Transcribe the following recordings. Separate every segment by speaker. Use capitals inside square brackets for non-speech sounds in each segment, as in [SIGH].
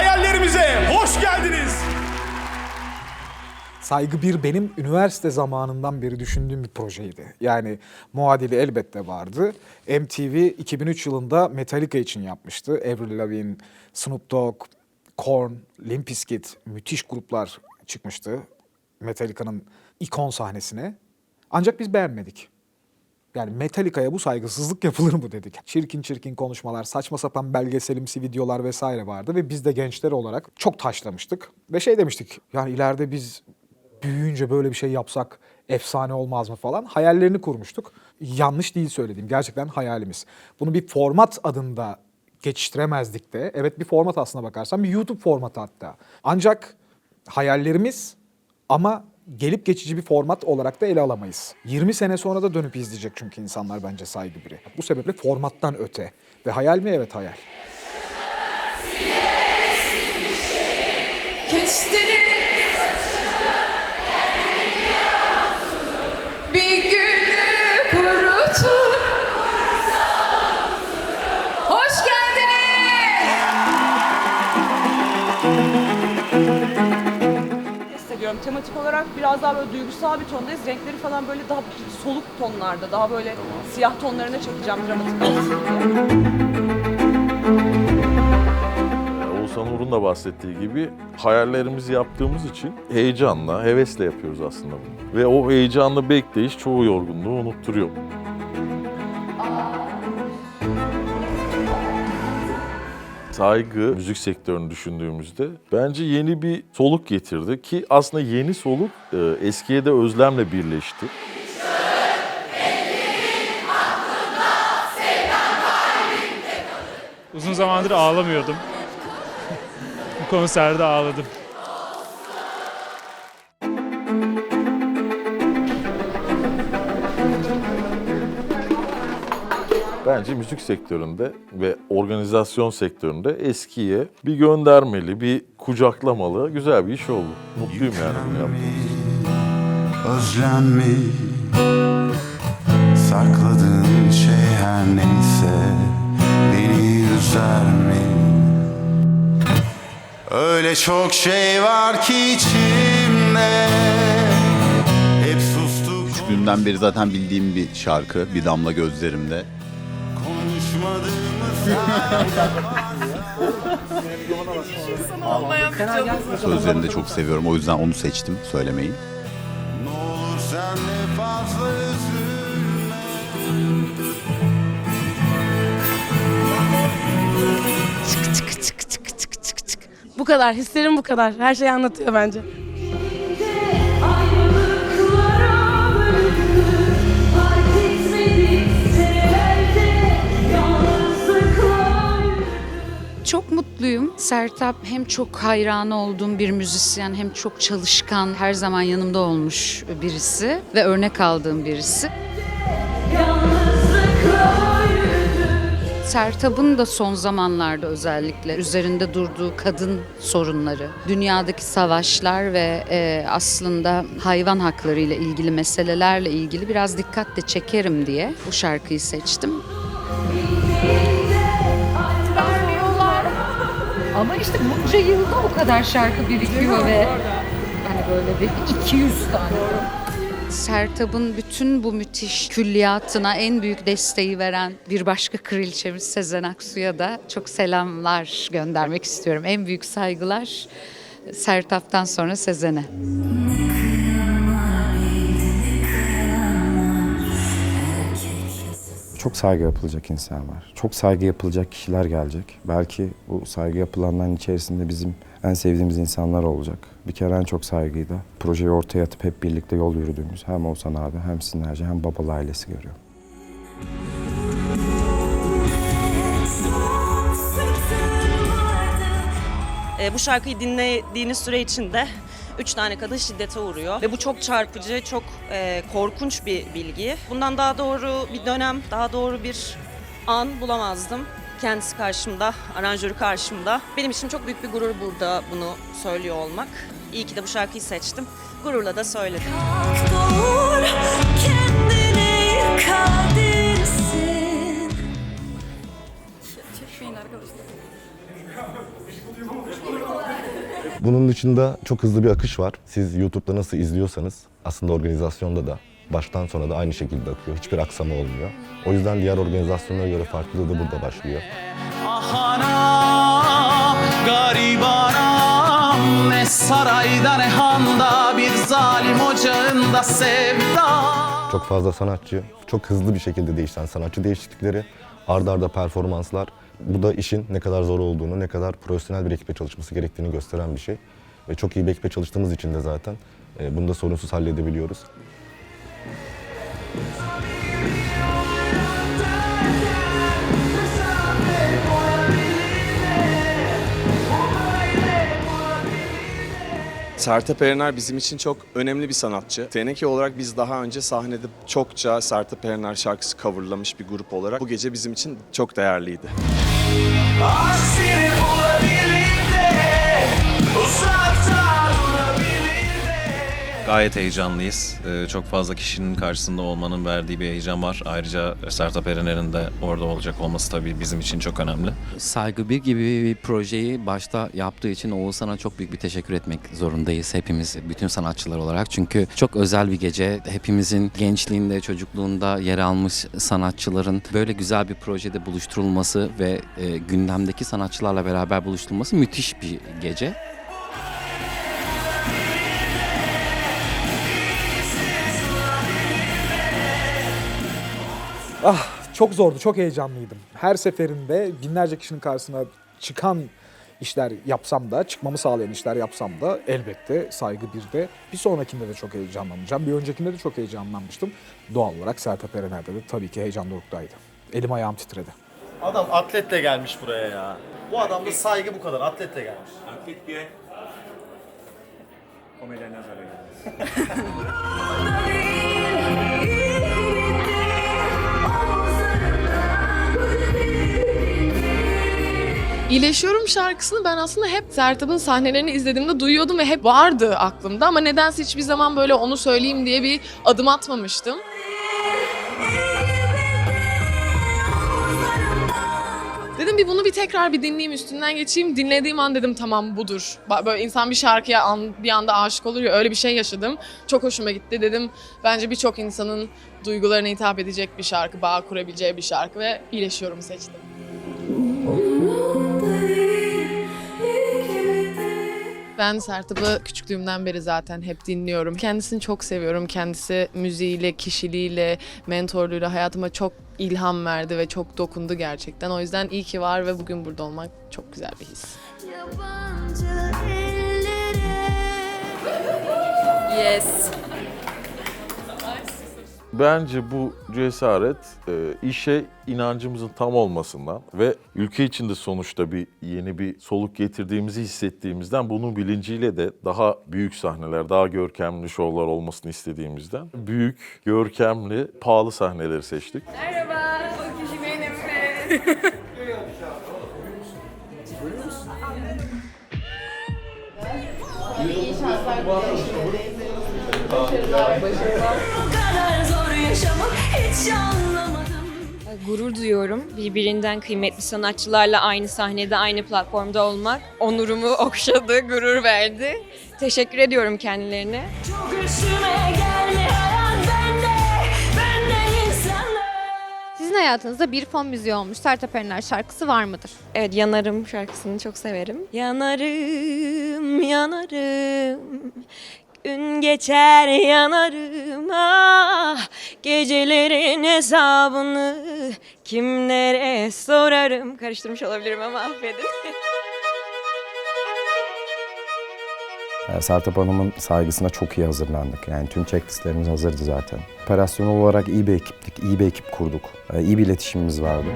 Speaker 1: Hayallerimize hoş geldiniz.
Speaker 2: Saygı bir benim üniversite zamanından beri düşündüğüm bir projeydi. Yani muadili elbette vardı. MTV 2003 yılında Metallica için yapmıştı. Avril Lavigne, Snoop Dogg, Korn, Limp Bizkit müthiş gruplar çıkmıştı Metallica'nın ikon sahnesine. Ancak biz beğenmedik. Yani Metallica'ya bu saygısızlık yapılır mı dedik. Çirkin çirkin konuşmalar, saçma sapan belgeselimsi videolar vesaire vardı ve biz de gençler olarak çok taşlamıştık. Ve şey demiştik, yani ileride biz büyüyünce böyle bir şey yapsak efsane olmaz mı falan hayallerini kurmuştuk. Yanlış değil söylediğim, gerçekten hayalimiz. Bunu bir format adında geçiştiremezdik de. Evet bir format aslına bakarsan bir YouTube formatı hatta. Ancak hayallerimiz ama gelip geçici bir format olarak da ele alamayız. 20 sene sonra da dönüp izleyecek çünkü insanlar bence saygı biri. Bu sebeple formattan öte. Ve hayal mi? Evet hayal.
Speaker 3: Kestirin
Speaker 4: Tematik olarak biraz daha böyle duygusal bir tondayız. Renkleri falan böyle daha soluk tonlarda, daha böyle siyah tonlarına çekeceğim dramatik.
Speaker 5: Oğuzhan Uğur'un da bahsettiği gibi hayallerimizi yaptığımız için heyecanla, hevesle yapıyoruz aslında bunu. Ve o heyecanlı bekleyiş çoğu yorgunluğu unutturuyor. Saygı müzik sektörünü düşündüğümüzde bence yeni bir soluk getirdi ki aslında yeni soluk e, eskiye de özlemle birleşti.
Speaker 6: Uzun zamandır ağlamıyordum. [LAUGHS] Bu konserde ağladım.
Speaker 5: Bence müzik sektöründe ve organizasyon sektöründe eskiye bir göndermeli, bir kucaklamalı güzel bir iş oldu. Mutluyum yani bunu
Speaker 7: mi? Sakladığın şey her neyse Beni üzer mi? Öyle çok şey var ki içimde Hep sustuk
Speaker 8: Küçüklüğümden beri zaten bildiğim bir şarkı. Bir damla gözlerimde. Sözlerini de çok seviyorum. O yüzden onu seçtim söylemeyi.
Speaker 7: Ne
Speaker 3: Çık çık çık çık çık çık çık. Bu kadar. Hislerim bu kadar. Her şeyi anlatıyor bence
Speaker 9: Çok mutluyum. Sertab hem çok hayranı olduğum bir müzisyen hem çok çalışkan, her zaman yanımda olmuş birisi ve örnek aldığım birisi. Sertab'ın da son zamanlarda özellikle üzerinde durduğu kadın sorunları, dünyadaki savaşlar ve e, aslında hayvan hakları ile ilgili meselelerle ilgili biraz dikkatle çekerim diye bu şarkıyı seçtim. Ama işte bunca yılda o kadar şarkı birikiyor ve hani böyle bir 200 tane. Sertab'ın bütün bu müthiş külliyatına en büyük desteği veren bir başka kraliçemiz Sezen Aksu'ya da çok selamlar göndermek istiyorum. En büyük saygılar Sertab'tan sonra Sezen'e.
Speaker 10: Çok saygı yapılacak insan var. Çok saygı yapılacak kişiler gelecek. Belki bu saygı yapılanların içerisinde bizim en sevdiğimiz insanlar olacak. Bir kere en çok saygıyı projeyi ortaya atıp hep birlikte yol yürüdüğümüz hem Oğuzhan abi hem Sinerci hem Babalı ailesi görüyor.
Speaker 11: E, bu şarkıyı dinlediğiniz süre içinde üç tane kadın şiddete uğruyor. Ve bu çok çarpıcı, çok e, korkunç bir bilgi. Bundan daha doğru bir dönem, daha doğru bir an bulamazdım. Kendisi karşımda, aranjörü karşımda. Benim için çok büyük bir gurur burada bunu söylüyor olmak. İyi ki de bu şarkıyı seçtim. Gururla da söyledim.
Speaker 12: Doğur kendini kadirsin.
Speaker 13: Bunun dışında çok hızlı bir akış var. Siz YouTube'da nasıl izliyorsanız aslında organizasyonda da baştan sona da aynı şekilde akıyor. Hiçbir aksama olmuyor. O yüzden diğer organizasyonlara göre farklılığı da burada başlıyor.
Speaker 14: Ahana, garibanam Ne sarayda ne handa Bir zalim ocağında sevda
Speaker 13: Çok fazla sanatçı, çok hızlı bir şekilde değişen sanatçı değişiklikleri, ardarda arda performanslar. Bu da işin ne kadar zor olduğunu, ne kadar profesyonel bir ekiple çalışması gerektiğini gösteren bir şey. Ve çok iyi bir ekiple çalıştığımız için de zaten e, bunu da sorunsuz halledebiliyoruz.
Speaker 15: Sertab Erener bizim için çok önemli bir sanatçı. Teneke olarak biz daha önce sahnede çokça Sertab Erener şarkısı coverlamış bir grup olarak bu gece bizim için çok değerliydi.
Speaker 14: Aksini bulabilirdi Uzakta durabilirdi
Speaker 16: Gayet heyecanlıyız. Ee, çok fazla kişinin karşısında olmanın verdiği bir heyecan var. Ayrıca Sertab Erener'in de orada olacak olması tabii bizim için çok önemli.
Speaker 17: Saygı Bir gibi bir projeyi başta yaptığı için Oğuzhan'a çok büyük bir teşekkür etmek zorundayız hepimiz, bütün sanatçılar olarak. Çünkü çok özel bir gece. Hepimizin gençliğinde, çocukluğunda yer almış sanatçıların böyle güzel bir projede buluşturulması ve e, gündemdeki sanatçılarla beraber buluşturulması müthiş bir gece.
Speaker 2: Ah çok zordu, çok heyecanlıydım. Her seferinde binlerce kişinin karşısına çıkan işler yapsam da, çıkmamı sağlayan işler yapsam da elbette saygı bir de bir sonrakinde de çok heyecanlanacağım. Bir öncekinde de çok heyecanlanmıştım. Doğal olarak Sertab Erener'de de tabii ki heyecan doruktaydı. Elim ayağım titredi.
Speaker 18: Adam atletle gelmiş buraya ya. Bu adamda saygı bu kadar. Atletle gelmiş. Atlet diye. Komedyen nazara [LAUGHS] [LAUGHS]
Speaker 3: İyileşiyorum şarkısını ben aslında hep Sertab'ın sahnelerini izlediğimde duyuyordum ve hep vardı aklımda ama nedense hiçbir zaman böyle onu söyleyeyim diye bir adım atmamıştım. Dedim bir bunu bir tekrar bir dinleyeyim üstünden geçeyim. Dinlediğim an dedim tamam budur. Böyle insan bir şarkıya an, bir anda aşık olur ya öyle bir şey yaşadım. Çok hoşuma gitti dedim. Bence birçok insanın duygularına hitap edecek bir şarkı, bağ kurabileceği bir şarkı ve iyileşiyorum seçtim. Ben Sertab'ı küçüklüğümden beri zaten hep dinliyorum. Kendisini çok seviyorum. Kendisi müziğiyle, kişiliğiyle, mentorluğuyla hayatıma çok ilham verdi ve çok dokundu gerçekten. O yüzden iyi ki var ve bugün burada olmak çok güzel bir his.
Speaker 11: Yes.
Speaker 5: Bence bu cesaret e, işe inancımızın tam olmasından ve ülke içinde sonuçta bir yeni bir soluk getirdiğimizi hissettiğimizden bunun bilinciyle de daha büyük sahneler, daha görkemli şovlar olmasını istediğimizden büyük, görkemli, pahalı sahneleri seçtik.
Speaker 12: Merhaba, bu kişi benim. Bu kadar zor yaşamı hiç anlamadım.
Speaker 19: Gurur duyuyorum. Birbirinden kıymetli sanatçılarla aynı sahnede, aynı platformda olmak onurumu [LAUGHS] okşadı, gurur verdi. Teşekkür ediyorum kendilerine.
Speaker 12: Çok üstüme geldi. Sizin
Speaker 19: hayatınızda bir fon müziği olmuş Sertab Erener şarkısı var mıdır?
Speaker 20: Evet, Yanarım şarkısını çok severim. Yanarım, yanarım, Gün geçer yanarım ah Gecelerin hesabını kimlere sorarım Karıştırmış olabilirim ama affedin. [LAUGHS]
Speaker 10: Yani Sertab Hanım'ın saygısına çok iyi hazırlandık. Yani tüm checklistlerimiz hazırdı zaten. Operasyon olarak iyi bir ekiptik, iyi bir ekip kurduk. Ee, İyi bir iletişimimiz vardı.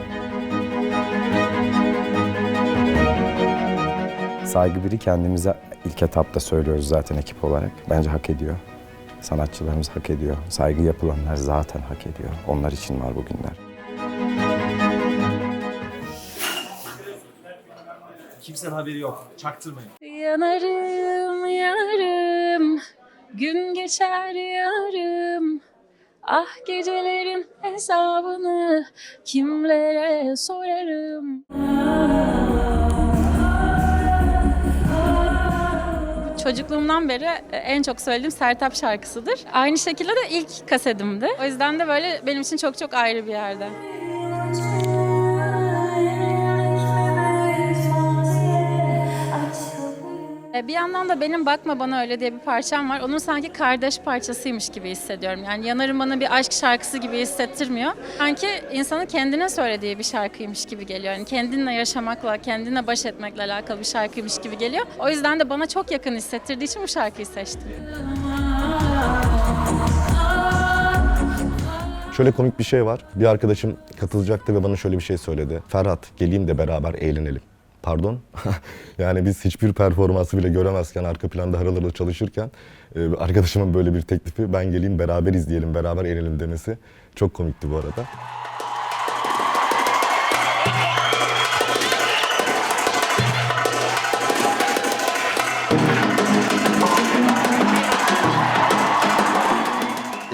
Speaker 10: Saygı biri kendimize ilk etapta söylüyoruz zaten ekip olarak. Bence hak ediyor. Sanatçılarımız hak ediyor. Saygı yapılanlar zaten hak ediyor. Onlar için var bugünler.
Speaker 18: Kimsenin haberi yok. Çaktırmayın.
Speaker 21: Yanarım, yanarım, gün geçer yarım. Ah gecelerin hesabını kimlere sorarım. Çocukluğumdan beri en çok söylediğim Sertab şarkısıdır. Aynı şekilde de ilk kasetimdi. O yüzden de böyle benim için çok çok ayrı bir yerde. Bir yandan da benim Bakma Bana Öyle diye bir parçam var. Onun sanki kardeş parçasıymış gibi hissediyorum. Yani Yanarım bana bir aşk şarkısı gibi hissettirmiyor. Sanki insanın kendine söylediği bir şarkıymış gibi geliyor. Yani kendinle yaşamakla, kendine baş etmekle alakalı bir şarkıymış gibi geliyor. O yüzden de bana çok yakın hissettirdiği için bu şarkıyı seçtim.
Speaker 13: Şöyle komik bir şey var. Bir arkadaşım katılacaktı ve bana şöyle bir şey söyledi. Ferhat geleyim de beraber eğlenelim. Pardon? [LAUGHS] yani biz hiçbir performansı bile göremezken, arka planda harıl çalışırken e, arkadaşımın böyle bir teklifi ben geleyim beraber izleyelim, beraber eğlenelim demesi çok komikti bu arada.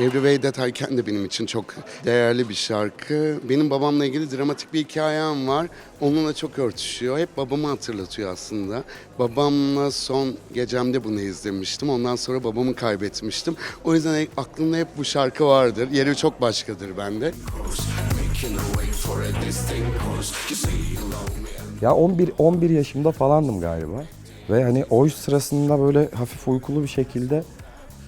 Speaker 22: Every Way That I de benim için çok değerli bir şarkı. Benim babamla ilgili dramatik bir hikayem var. Onunla çok örtüşüyor. Hep babamı hatırlatıyor aslında. Babamla son gecemde bunu izlemiştim. Ondan sonra babamı kaybetmiştim. O yüzden aklımda hep bu şarkı vardır. Yeri çok başkadır bende.
Speaker 10: Ya 11 11 yaşımda falandım galiba. Ve hani oy sırasında böyle hafif uykulu bir şekilde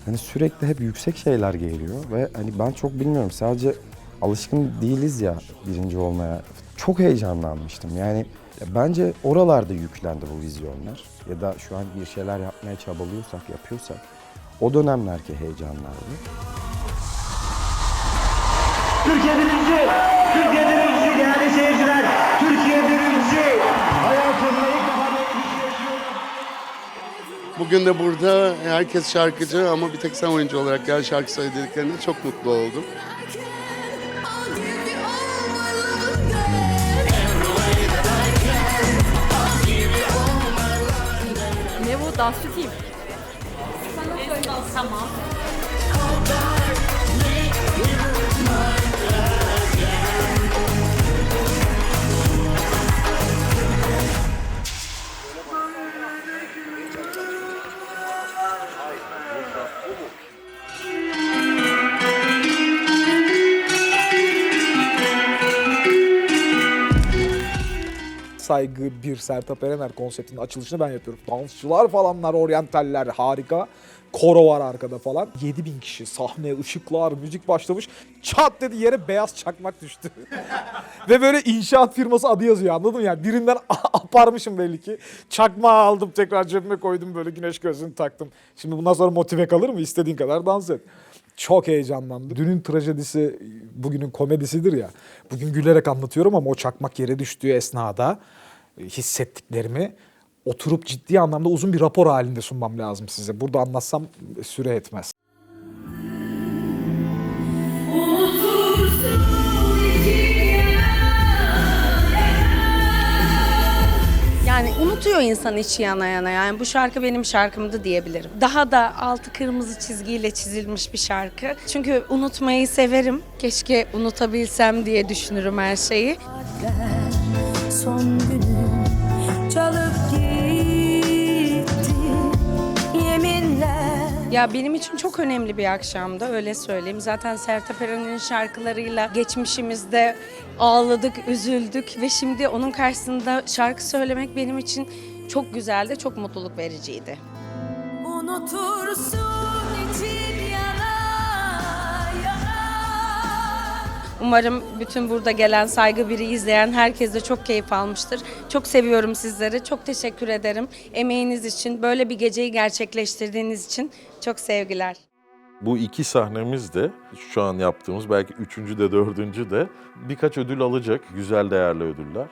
Speaker 10: hani sürekli hep yüksek şeyler geliyor ve hani ben çok bilmiyorum sadece alışkın değiliz ya birinci olmaya. Çok heyecanlanmıştım. Yani ya bence oralarda yüklendi bu vizyonlar. Ya da şu an bir şeyler yapmaya çabalıyorsak, yapıyorsak o dönemlerki heyecanlardı.
Speaker 23: Türkiye birinci!
Speaker 22: Bugün de burada herkes şarkıcı ama bir tek sen oyuncu olarak gel şarkı söylediklerinde çok mutlu oldum.
Speaker 21: Ne bu? Dansçı kim? Tamam.
Speaker 2: Saygı bir Sertab Erener konseptinin açılışını ben yapıyorum. Dansçılar falanlar, oryantaller harika. Koro var arkada falan. 7000 kişi, sahne, ışıklar, müzik başlamış. Çat dedi yere beyaz çakmak düştü. [LAUGHS] Ve böyle inşaat firması adı yazıyor anladın mı? Yani birinden [LAUGHS] aparmışım belli ki. Çakmağı aldım tekrar cebime koydum böyle güneş gözlüğünü taktım. Şimdi bundan sonra motive kalır mı? İstediğin kadar dans et. Çok heyecanlandım. Dünün trajedisi bugünün komedisidir ya. Bugün gülerek anlatıyorum ama o çakmak yere düştüğü esnada hissettiklerimi oturup ciddi anlamda uzun bir rapor halinde sunmam lazım size. Burada anlatsam süre etmez.
Speaker 24: Yani unutuyor insan içi yana yana. Yani bu şarkı benim şarkımdı diyebilirim. Daha da altı kırmızı çizgiyle çizilmiş bir şarkı. Çünkü unutmayı severim. Keşke unutabilsem diye düşünürüm her şeyi.
Speaker 12: Son günüm çalıp gitti Yeminler
Speaker 24: Ya benim için çok önemli bir akşamdı öyle söyleyeyim. Zaten Sertab Erener'in şarkılarıyla geçmişimizde ağladık, üzüldük ve şimdi onun karşısında şarkı söylemek benim için çok güzeldi, çok mutluluk vericiydi.
Speaker 12: Unutursun
Speaker 24: Umarım bütün burada gelen saygı biri izleyen herkes de çok keyif almıştır. Çok seviyorum sizleri. Çok teşekkür ederim. Emeğiniz için, böyle bir geceyi gerçekleştirdiğiniz için çok sevgiler.
Speaker 5: Bu iki sahnemiz de şu an yaptığımız belki üçüncü de dördüncü de birkaç ödül alacak. Güzel değerli ödüller.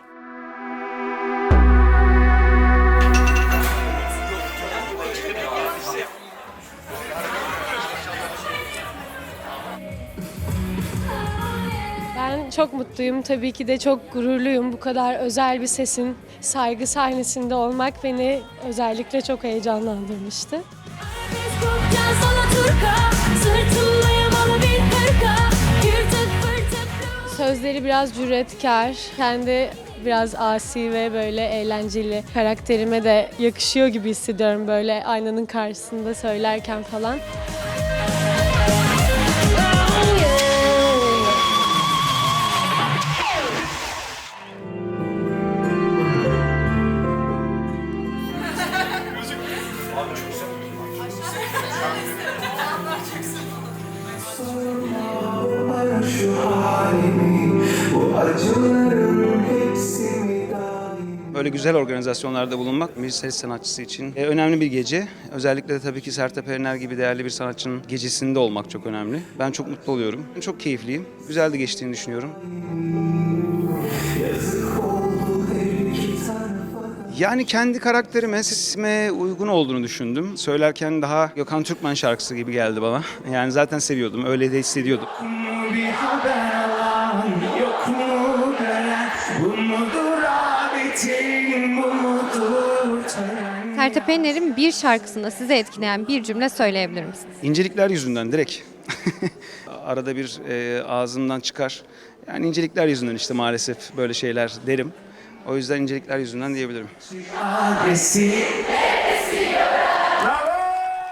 Speaker 25: Ben çok mutluyum. Tabii ki de çok gururluyum. Bu kadar özel bir sesin saygı sahnesinde olmak beni özellikle çok heyecanlandırmıştı. Sözleri biraz cüretkar. Kendi biraz asi ve böyle eğlenceli karakterime de yakışıyor gibi hissediyorum böyle aynanın karşısında söylerken falan.
Speaker 26: Böyle güzel organizasyonlarda bulunmak bir ses sanatçısı için e, önemli bir gece. Özellikle de tabii ki Sertab Erener gibi değerli bir sanatçının gecesinde olmak çok önemli. Ben çok mutlu oluyorum. Çok keyifliyim. Güzel de geçtiğini düşünüyorum. Yani kendi karakterime, sesime uygun olduğunu düşündüm. Söylerken daha Gökhan Türkmen şarkısı gibi geldi bana. Yani zaten seviyordum, öyle de hissediyordum.
Speaker 27: Sertab Erener'in bir şarkısında sizi etkileyen bir cümle söyleyebilir misiniz?
Speaker 26: İncelikler yüzünden direkt. [LAUGHS] Arada bir e, ağzımdan çıkar. Yani incelikler yüzünden işte maalesef böyle şeyler derim. O yüzden incelikler yüzünden diyebilirim.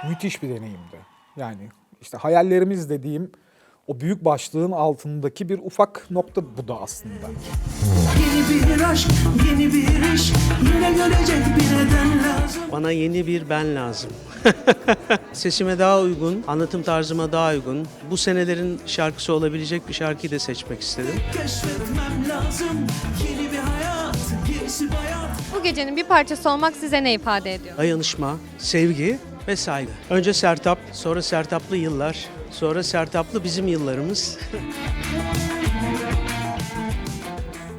Speaker 2: Müthiş bir deneyimdi. Yani işte hayallerimiz dediğim o büyük başlığın altındaki bir ufak nokta bu da aslında.
Speaker 23: Yeni bir aşk, yeni bir iş Yine görecek bir neden lazım
Speaker 28: Bana yeni bir ben lazım. [LAUGHS] Sesime daha uygun, anlatım tarzıma daha uygun. Bu senelerin şarkısı olabilecek bir şarkıyı da seçmek istedim.
Speaker 23: Keşfetmem lazım Yeni bir hayat, gerisi bayat
Speaker 27: Bu gecenin bir parçası olmak size ne ifade ediyor?
Speaker 28: Dayanışma, sevgi ve saygı. Önce Sertap, sonra Sertaplı yıllar, sonra Sertaplı bizim yıllarımız.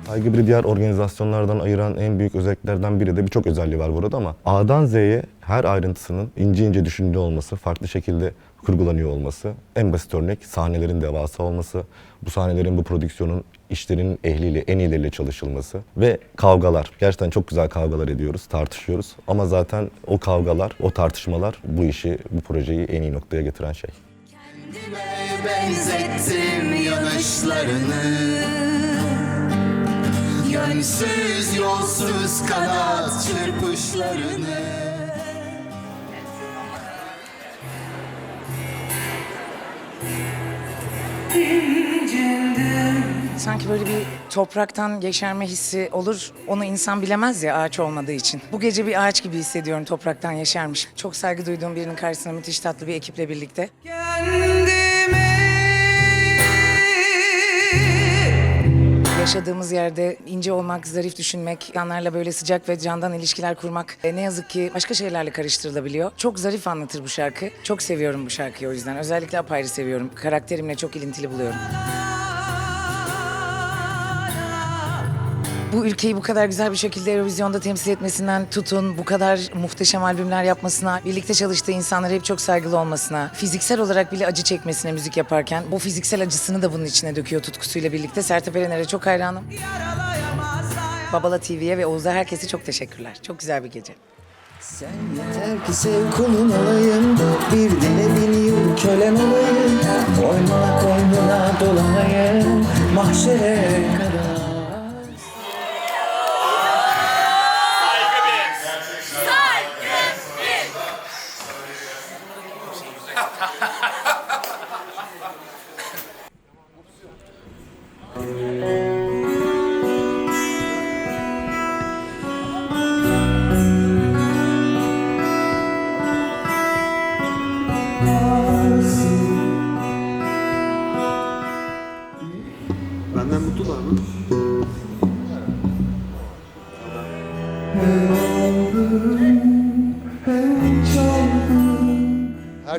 Speaker 13: Saygı diğer organizasyonlardan ayıran en büyük özelliklerden biri de birçok özelliği var burada ama A'dan Z'ye her ayrıntısının ince ince düşünülüyor olması, farklı şekilde kurgulanıyor olması, en basit örnek sahnelerin devasa olması, bu sahnelerin bu prodüksiyonun işlerin ehliyle, en iyileriyle çalışılması ve kavgalar. Gerçekten çok güzel kavgalar ediyoruz, tartışıyoruz ama zaten o kavgalar, o tartışmalar bu işi, bu projeyi en iyi noktaya getiren şey.
Speaker 12: Benzettim yanışlarını Yönsüz yolsuz kanat çırpışlarını
Speaker 29: Sanki böyle bir topraktan yeşerme hissi olur. Onu insan bilemez ya ağaç olmadığı için. Bu gece bir ağaç gibi hissediyorum topraktan yeşermiş. Çok saygı duyduğum birinin karşısına müthiş tatlı bir ekiple birlikte. Yaşadığımız yerde ince olmak, zarif düşünmek, insanlarla böyle sıcak ve candan ilişkiler kurmak e, ne yazık ki başka şeylerle karıştırılabiliyor. Çok zarif anlatır bu şarkı. Çok seviyorum bu şarkıyı o yüzden. Özellikle apayrı seviyorum. Karakterimle çok ilintili buluyorum. Bu ülkeyi bu kadar güzel bir şekilde Eurovizyon'da temsil etmesinden tutun, bu kadar muhteşem albümler yapmasına, birlikte çalıştığı insanlara hep çok saygılı olmasına, fiziksel olarak bile acı çekmesine müzik yaparken, bu fiziksel acısını da bunun içine döküyor tutkusuyla birlikte. Sertab Erener'e çok hayranım. Babala TV'ye ve Oğuz'a herkese çok teşekkürler. Çok güzel bir gece.
Speaker 23: Yeter ki sev kulun olayım Bir dile bineyim kölen olayım Boynuna koynuna dolanayım Mahşere kadar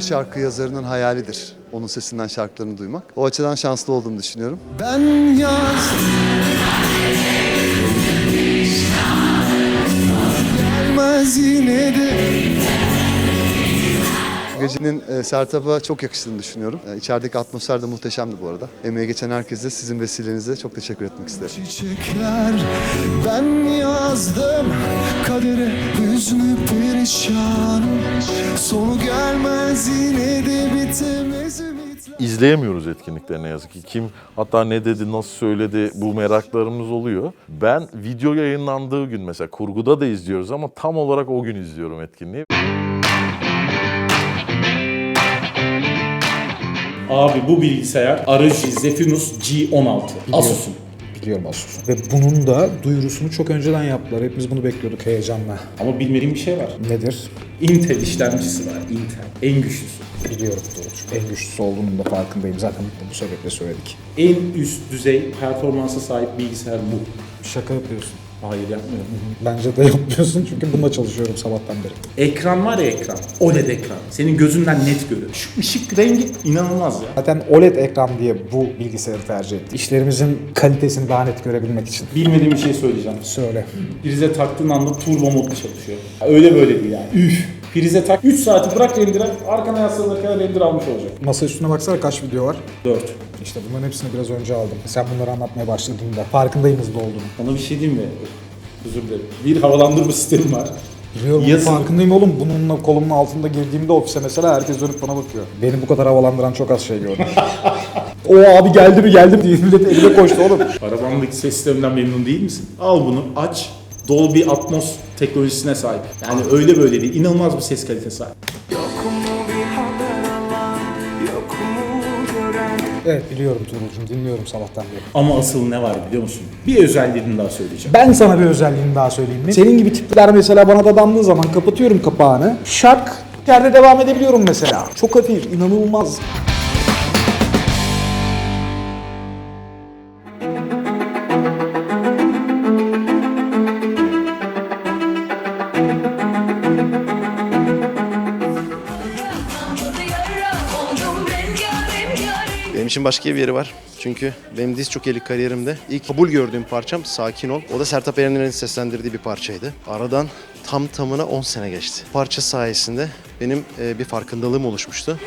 Speaker 30: Her şarkı yazarının hayalidir. Onun sesinden şarkılarını duymak. O açıdan şanslı olduğumu düşünüyorum.
Speaker 12: Ben yazdım
Speaker 30: gecenin e, Sertab'a çok yakıştığını düşünüyorum. E, İçerideki atmosfer de muhteşemdi bu arada. Emeğe geçen herkese sizin vesilenizle çok teşekkür etmek isterim.
Speaker 12: çiçekler Ben yazdım kadere hüznü perişan Sonu gelmez yine de bitemez
Speaker 5: İzleyemiyoruz etkinlikleri ne yazık ki. Kim hatta ne dedi, nasıl söyledi bu meraklarımız oluyor. Ben video yayınlandığı gün mesela kurguda da izliyoruz ama tam olarak o gün izliyorum etkinliği.
Speaker 31: Abi bu bilgisayar ROG Zephyrus G16. Asus'un.
Speaker 2: Biliyorum Asus'u. Ve bunun da duyurusunu çok önceden yaptılar. Hepimiz bunu bekliyorduk heyecanla.
Speaker 31: Ama bilmediğim bir şey var.
Speaker 2: Nedir?
Speaker 31: Intel işlemcisi var. Intel. En güçlüsü.
Speaker 2: Biliyorum Tuğrul. En güçlüsü olduğunun da farkındayım. Zaten bu sebeple söyledik.
Speaker 31: En üst düzey performansa sahip bilgisayar bu.
Speaker 2: Şaka yapıyorsun.
Speaker 31: Hayır yapmıyorum.
Speaker 2: Bence de yapmıyorsun çünkü bununla çalışıyorum sabahtan beri.
Speaker 31: Ekran var ya ekran. OLED ekran. Senin gözünden net görüyor. Şu ışık rengi inanılmaz ya.
Speaker 2: Zaten OLED ekran diye bu bilgisayarı tercih ettik. İşlerimizin kalitesini daha net görebilmek için.
Speaker 31: Bilmediğim bir şey söyleyeceğim.
Speaker 2: Söyle.
Speaker 31: Prize taktığın anda turbo modda çalışıyor. Öyle böyle değil yani. Üf. Prize tak. 3 saati bırak render'e. Arkana yaslanırken render almış olacak.
Speaker 2: Masa üstüne baksana kaç video var?
Speaker 31: 4.
Speaker 2: İşte bunların hepsini biraz önce aldım. Sen bunları anlatmaya başladığında farkındayım hızlı olduğunu.
Speaker 31: Sana bir şey diyeyim mi? Özür dilerim. Bir havalandırma [LAUGHS] sistemi var.
Speaker 2: Biliyorum
Speaker 31: Yazın-
Speaker 2: farkındayım oğlum. Bununla kolumun altında girdiğimde ofise mesela herkes dönüp bana bakıyor. Beni bu kadar havalandıran çok az şey gördüm. [LAUGHS] o abi geldi mi geldi mi diye millet eline koştu oğlum.
Speaker 31: Arabandaki ses sisteminden memnun değil misin? Al bunu aç. Dolby Atmos teknolojisine sahip. Yani öyle böyle değil. İnanılmaz bir ses kalitesi sahip.
Speaker 2: Evet biliyorum Tuğrul'cum dinliyorum sabahtan beri.
Speaker 31: Ama asıl ne var biliyor musun? Bir özelliğini daha söyleyeceğim.
Speaker 2: Ben sana bir özelliğini daha söyleyeyim mi? Senin gibi tipler mesela bana dadandığı zaman kapatıyorum kapağını. Şark yerde devam edebiliyorum mesela. Çok hafif, inanılmaz.
Speaker 18: İçin başka bir yeri var. Çünkü benim diz çökelik kariyerimde ilk kabul gördüğüm parçam Sakin Ol. O da Sertab Erener'in seslendirdiği bir parçaydı. Aradan tam tamına 10 sene geçti. Parça sayesinde benim e, bir farkındalığım oluşmuştu.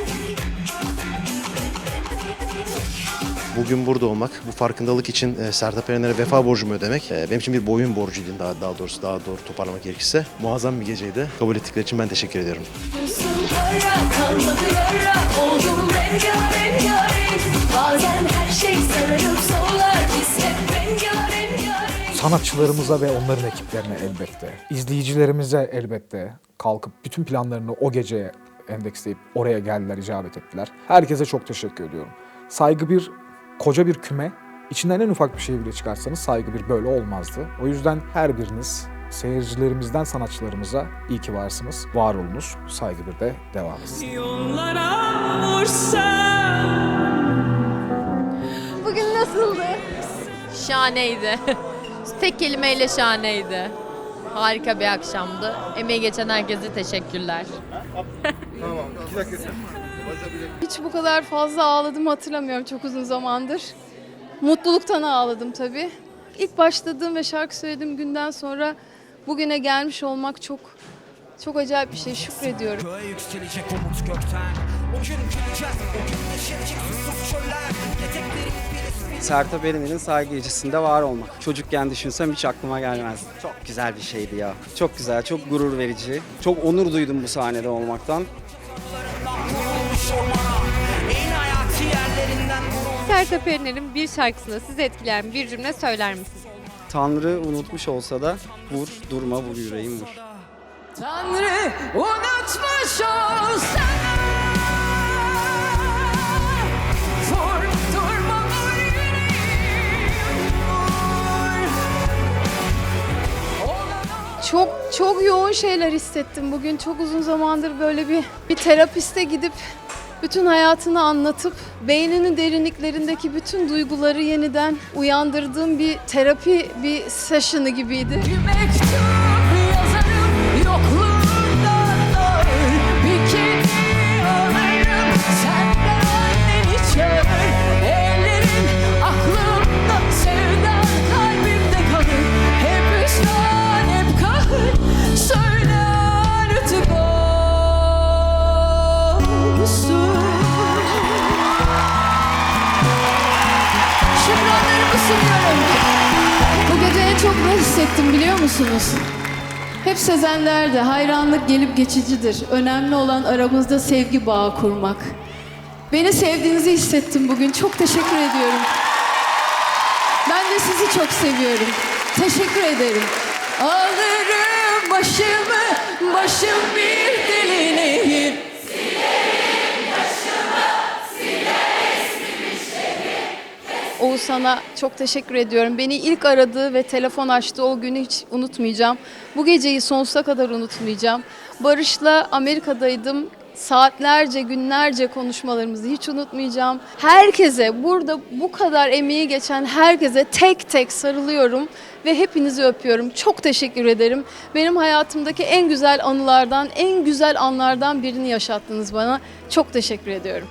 Speaker 18: Bugün burada olmak, bu farkındalık için e, Sertab Erener'e vefa borcumu ödemek e, benim için bir boyun borcuydu daha, daha doğrusu daha doğru toparlamak gerekirse. Muazzam bir geceydi. Kabul ettikleri için ben teşekkür ediyorum.
Speaker 12: kalmadı yara Oldum rengarenk yarim Bazen her şey sararıp solar Biz hep rengarenk
Speaker 2: Sanatçılarımıza ve onların ekiplerine elbette. İzleyicilerimize elbette kalkıp bütün planlarını o geceye endeksleyip oraya geldiler, icabet ettiler. Herkese çok teşekkür ediyorum. Saygı bir koca bir küme. İçinden en ufak bir şey bile çıkarsanız saygı bir böyle olmazdı. O yüzden her biriniz seyircilerimizden sanatçılarımıza iyi ki varsınız. Var olunuz. Saygı bir de devam etsin.
Speaker 32: Bugün Şahaneydi. [LAUGHS] Tek kelimeyle şahaneydi. Harika bir akşamdı. Emeği geçen herkese teşekkürler.
Speaker 18: Tamam, iki dakika.
Speaker 33: Hiç bu kadar fazla ağladım hatırlamıyorum çok uzun zamandır. Mutluluktan ağladım tabii. İlk başladığım ve şarkı söylediğim günden sonra bugüne gelmiş olmak çok çok acayip bir şey. Şükrediyorum.
Speaker 12: Yükselecek umut gökten O gün geleceğiz O gün yeşerecek susuz çöller Eteklerim
Speaker 34: Sertab Erener'in saygı gecesinde var olmak. Çocukken düşünsem hiç aklıma gelmezdi. Çok güzel bir şeydi ya. Çok güzel, çok gurur verici. Çok onur duydum bu sahnede olmaktan.
Speaker 27: Sertab Erener'in bir şarkısında sizi etkileyen bir cümle söyler misiniz?
Speaker 34: Tanrı unutmuş olsa da vur, durma, vur yüreğim vur.
Speaker 12: Tanrı unutmuş olsa Vur
Speaker 33: Çok çok yoğun şeyler hissettim bugün. Çok uzun zamandır böyle bir bir terapiste gidip bütün hayatını anlatıp beyninin derinliklerindeki bütün duyguları yeniden uyandırdığım bir terapi bir session'ı gibiydi.
Speaker 35: Şükranlarımı ne hissettim biliyor musunuz? Hep Sezenler'de hayranlık gelip geçicidir. Önemli olan aramızda sevgi bağı kurmak. Beni sevdiğinizi hissettim bugün. Çok teşekkür ediyorum. Ben de sizi çok seviyorum. Teşekkür ederim. Alırım başımı, başım bir
Speaker 33: Oğuzhan'a çok teşekkür ediyorum. Beni ilk aradığı ve telefon açtığı o günü hiç unutmayacağım. Bu geceyi sonsuza kadar unutmayacağım. Barış'la Amerika'daydım. Saatlerce, günlerce konuşmalarımızı hiç unutmayacağım. Herkese, burada bu kadar emeği geçen herkese tek tek sarılıyorum ve hepinizi öpüyorum. Çok teşekkür ederim. Benim hayatımdaki en güzel anılardan, en güzel anlardan birini yaşattınız bana. Çok teşekkür ediyorum.